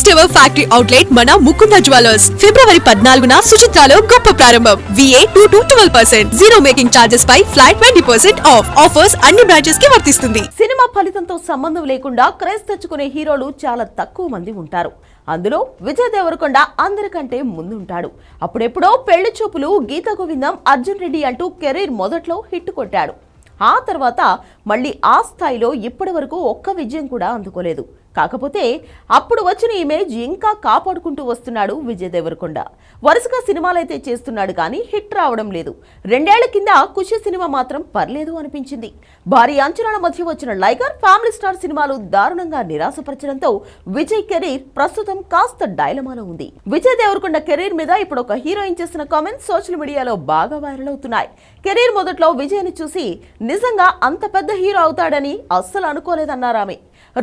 First ever factory outlet మన Mukunda jewellers. ఫిబ్రవరి పద్నాలుగున సుచిత్రాలో గొప్ప ప్రారంభం. V A two to twelve percent zero making charges pi flat twenty percent off offers అన్ని బ్రాంచెస్కి వర్తిస్తుంది. సినిమా ఫలితంతో సంబంధం లేకుండా క్రేజ్ తెచ్చుకునే హీరోలు చాలా తక్కువ మంది ఉంటారు. అందులో విజయ్ దేవరకొండ అందరికంటే ముందుంటాడు. అప్పుడెప్పుడో పెళ్ళి చూపులు గీత గోవిందం అర్జున్ రెడ్డి అంటూ కెరీర్ మొదట్లో హిట్ కొట్టాడు. ఆ తర్వాత మళ్ళీ ఆ స్థాయిలో ఇప్పటి వరకు ఒక్క విజయం కూడా అందుకోలేదు. కాకపోతే అప్పుడు వచ్చిన ఇమేజ్ ఇంకా కాపాడుకుంటూ వస్తున్నాడు విజయ్ దేవరకొండ. వరుసగా సినిమాలైతే చేస్తున్నాడు కానీ హిట్ రావడం లేదు. రెండేళ్ళ కింద ఖుషి సినిమా మాత్రం పర్లేదు అనిపించింది. భారీ అంచనాల మధ్య వచ్చిన లైగర్ ఫ్యామిలీ స్టార్ సినిమాలు దారుణంగా నిరాశపరచడంతో విజయ్ కెరీర్ ప్రస్తుతం కాస్త డైలమాలో ఉంది. విజయ్ దేవరకొండ కెరీర్ మీద ఇప్పుడు ఒక హీరోయిన్ చేసిన కామెంట్స్ సోషల్ మీడియాలో బాగా వైరల్ అవుతున్నాయి. కెరీర్ మొదట్లో విజయ్ని చూసి నిజంగా అంత పెద్ద హీరో అవుతాడని అస్సలు అనుకోలేదన్నారు ఆమె.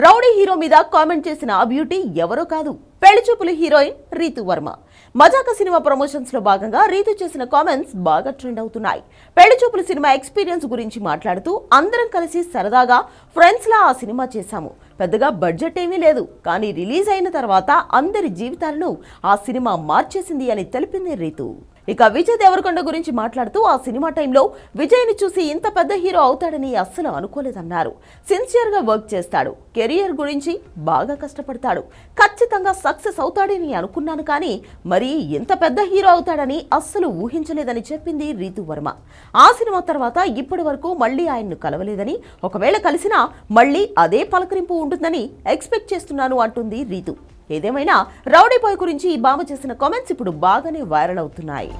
రౌడీ హీరో మీద కామెంట్ చేసిన ఆ బ్యూటీ ఎవరో కాదు. పెళ్ళి చూపులు హీరోయిన్ రీతు వర్మ. మజాక సినిమా ప్రమోషన్స్లో భాగంగా రీతు చేసిన కామెంట్స్ బాగా ట్రెండ్ అవుతున్నాయి. పెళ్ళి చూపులు సినిమా ఎక్స్పీరియన్స్ గురించి మాట్లాడుతూ అందరం కలిసి సరదాగా ఫ్రెండ్స్ లా ఆ సినిమా చేశాము. పెద్దగా బడ్జెట్ ఏమీ లేదు. కానీ రిలీజ్ అయిన తర్వాత అందరి జీవితాలను ఆ సినిమా మార్చేసింది అని తెలిపింది రీతు. ఇక విజయ్ దేవరకొండ గురించి మాట్లాడుతూ ఆ సినిమా టైంలో విజయ్ని చూసి ఇంత పెద్ద హీరో అవుతాడని అస్సలు అనుకోలేదన్నారు. సిన్సియర్గా వర్క్ చేస్తాడు. కెరియర్ గురించి బాగా కష్టపడతాడు. ఖచ్చితంగా సక్సెస్ అవుతాడని అనుకున్నాను కానీ మరి ఇంత పెద్ద హీరో అవుతాడని అస్సలు ఊహించలేదని చెప్పింది రీతు వర్మ. ఆ సినిమా తర్వాత ఇప్పటి వరకు మళ్ళీ ఆయన్ను కలవలేదని ఒకవేళ కలిసినా మళ్ళీ అదే పలకరింపు ఉంటుందని ఎక్స్పెక్ట్ చేస్తున్నాను అంటుంది రీతు. ఏదేమైనా రౌడీ బాయ్ గురించి ఈ భామ చేసిన కామెంట్స్ ఇప్పుడు బాగానే వైరల్ అవుతున్నాయి.